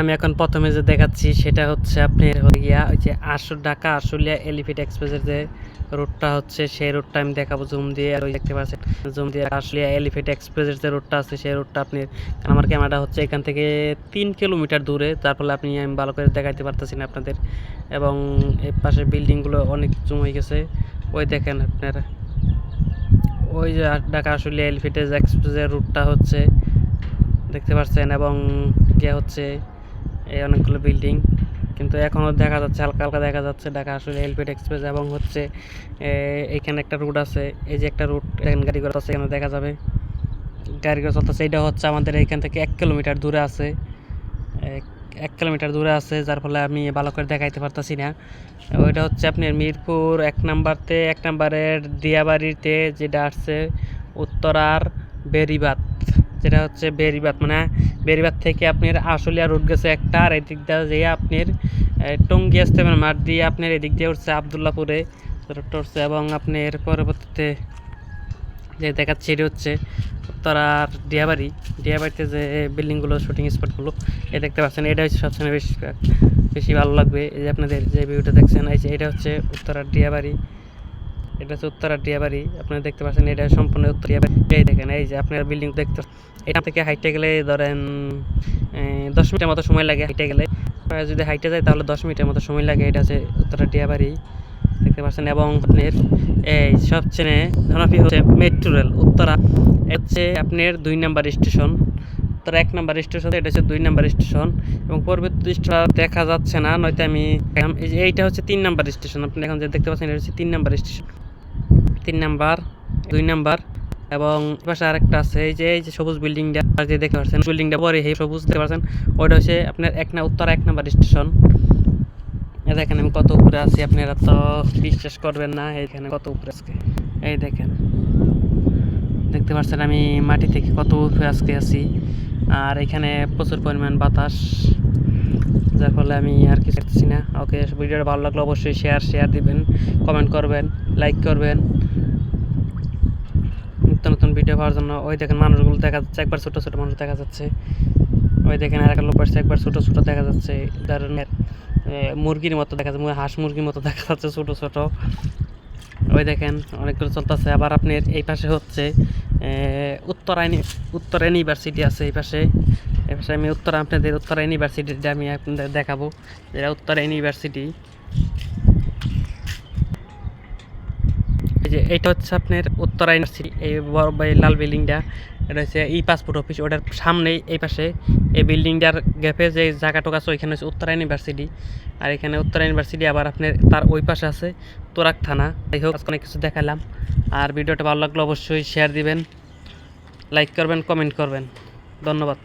আমি এখন প্রথমে যে দেখাচ্ছি সেটা হচ্ছে আপনার হয়ে গিয়া ওই যে আশো ঢাকা আশুলিয়া এলিফেন্ট এক্সপ্রেসের যে রুটটা হচ্ছে, সেই রুটটা আমি দেখাবো জুম দিয়ে। আর ওই দেখতে পাচ্ছেন, জুম দিয়ে আশুলিয়া এলিফেন্ট এক্সপ্রেসের যে রুটটা আছে, সেই রুটটা আপনি আমার ক্যামেরাটা হচ্ছে এখান থেকে তিন কিলোমিটার দূরে। তার ফলে আপনি আমি ভালো করে দেখাইতে পারতেছি না আপনাদের। এবং এর পাশে বিল্ডিংগুলো অনেক জুম হয়ে গেছে। ওই দেখেন আপনারা, ওই যে ঢাকা আশুলিয়া এলিফেন্ট এক্সপ্রেসের রুটটা হচ্ছে, দেখতে পাচ্ছেন। এবং ইয়ে হচ্ছে এই অনেকগুলো বিল্ডিং কিন্তু এখনও দেখা যাচ্ছে হালকা হালকা দেখা যাচ্ছে ঢাকা আসলে এলপিড এক্সপ্রেস এবং হচ্ছে এ, এইখানে একটা রুট আছে। এই যে একটা রুট এখানে গাড়ি ঘোড়া আছে এখানে দেখা যাবে। গাড়ি ঘোড়া চলতেছে এটা হচ্ছে আমাদের এইখান থেকে এক কিলোমিটার দূরে আছে। এক- কিলোমিটার দূরে আছে যার ফলে আমি ভালো করে দেখাইতে পারতাছি না। ওইটা হচ্ছে আপনার মিরপুর এক নাম্বারতে এক নাম্বারের দিয়াবাড়িতে যেটা আসছে উত্তরার বেরিবাত যেটা হচ্ছে বেরিবাত মানে বেরিবাত থেকে আপনার আশুলিয়া রুট গেছে একটা, আর এদিক দিয়ে যেয়ে আপনার টঙ্গী আসতে মানে মাঠ দিয়ে আপনার এদিক দিয়ে উঠছে আবদুল্লাপুরে রুটটা উঠছে এবং আপনার পরবর্তীতে যে দেখাচ্ছি এটি হচ্ছে উত্তরার ডিয়াবাড়ি ডিয়াবাড়িতে যে বিল্ডিংগুলো শুটিং স্পটগুলো এ দেখতে পাচ্ছেন। এটা হচ্ছে সবসময় বেশি বেশি ভালো লাগবে। এই যে আপনাদের যে ভিউটা দেখছেন, এই যে এটা হচ্ছে উত্তরার ডিয়াবাড়ি এটা হচ্ছে উত্তরার ডিয়াবাড়ি আপনারা দেখতে পাচ্ছেন, এটা সম্পূর্ণ উত্তর ডিয়াবাড়ি এই দেখেন, এই যে আপনার বিল্ডিং দেখতে এটা থেকে হাইটে গেলে ধরেন দশ মিনিটের মতো সময় লাগে হাইটে গেলে। যদি হাইটে যায়, তাহলে দশ মিনিটের মতো সময় লাগে। এটা হচ্ছে উত্তরার ডিয়াবাড়ি দেখতে পাচ্ছেন, এবং আপনার এই সবচেয়ে জনপ্রিয় হচ্ছে মেট্রো রেল উত্তরা। হচ্ছে আপনার দুই নাম্বার স্টেশন উত্তরা এক নাম্বার স্টেশন এটা হচ্ছে দুই নাম্বার স্টেশন এবং পরবর্তী স্টেশন দেখা যাচ্ছে না, নয়তো আমি এইটা হচ্ছে তিন নাম্বার স্টেশন আপনি এখন যে দেখতে পাচ্ছেন, এটা হচ্ছে তিন নাম্বার স্টেশন তিন নাম্বার, দুই নাম্বার, এবং পাশে আরেকটা আছে, এই যে এই যে সবুজ বিল্ডিংটা যে দেখতে পাচ্ছেন বিল্ডিংটা পরে এই সবুজ দেখতে পাচ্ছেন, ওইটা হচ্ছে আপনার এক না, উত্তর এক নাম্বার স্টেশন। দেখেন আমি কত উপরে আছি, আপনারা তো বিশ্বাস করবেন না এইখানে কত উপরে আজকে, এই দেখেন। দেখতে পাচ্ছেন আমি মাটি থেকে কত উপরে আজকে আছি, আর এখানে প্রচুর পরিমাণ বাতাস, যার ফলে আমি আর কিছু করতেছি না। ওকে, ভিডিওটা ভালো লাগলে অবশ্যই শেয়ার শেয়ার দিবেন কমেন্ট করবেন লাইক করবেন। ভিডিও পাওয়ার জন্য ওই দেখেন মানুষগুলো দেখা যাচ্ছে একবার ছোটো ছোটো মানুষ দেখা যাচ্ছে। ওই দেখেন আর একটা লোক আসছে একবার ছোটো ছোটো দেখা যাচ্ছে। ধরনের মুরগির মতো দেখা যাচ্ছে হাঁস মুরগির মতো দেখা যাচ্ছে ছোটো ছোটো। ওই দেখেন অনেকগুলো চলতেছে। আবার আপনার এই পাশে হচ্ছে এ, উত্তরা ইউনি উত্তরা ইউনিভার্সিটি আছে এই পাশে। এই পাশে আমি উত্তরা আপনাদের উত্তরা ইউনিভার্সিটিটা আমি আপনাদের দেখাবো। যেটা উত্তরা ইউনিভার্সিটি এই যে এটা হচ্ছে আপনার উত্তরা ইউনিভার্সিটি এই লাল বিল্ডিংটা। এটা হচ্ছে ই পাসপোর্ট অফিস ওটার সামনেই এই পাশে এই বিল্ডিংটার গ্যাপে যে জায়গাটুকু আছে, ওইখানে হচ্ছে উত্তরা ইউনিভার্সিটি আর এখানে উত্তরা ইউনিভার্সিটি আবার আপনার তার ওই পাশে আছে তোরাক থানা। যাই হোক অনেক কিছু দেখালাম। আর ভিডিওটা ভালো লাগলে অবশ্যই শেয়ার দিবেন লাইক করবেন কমেন্ট করবেন। ধন্যবাদ।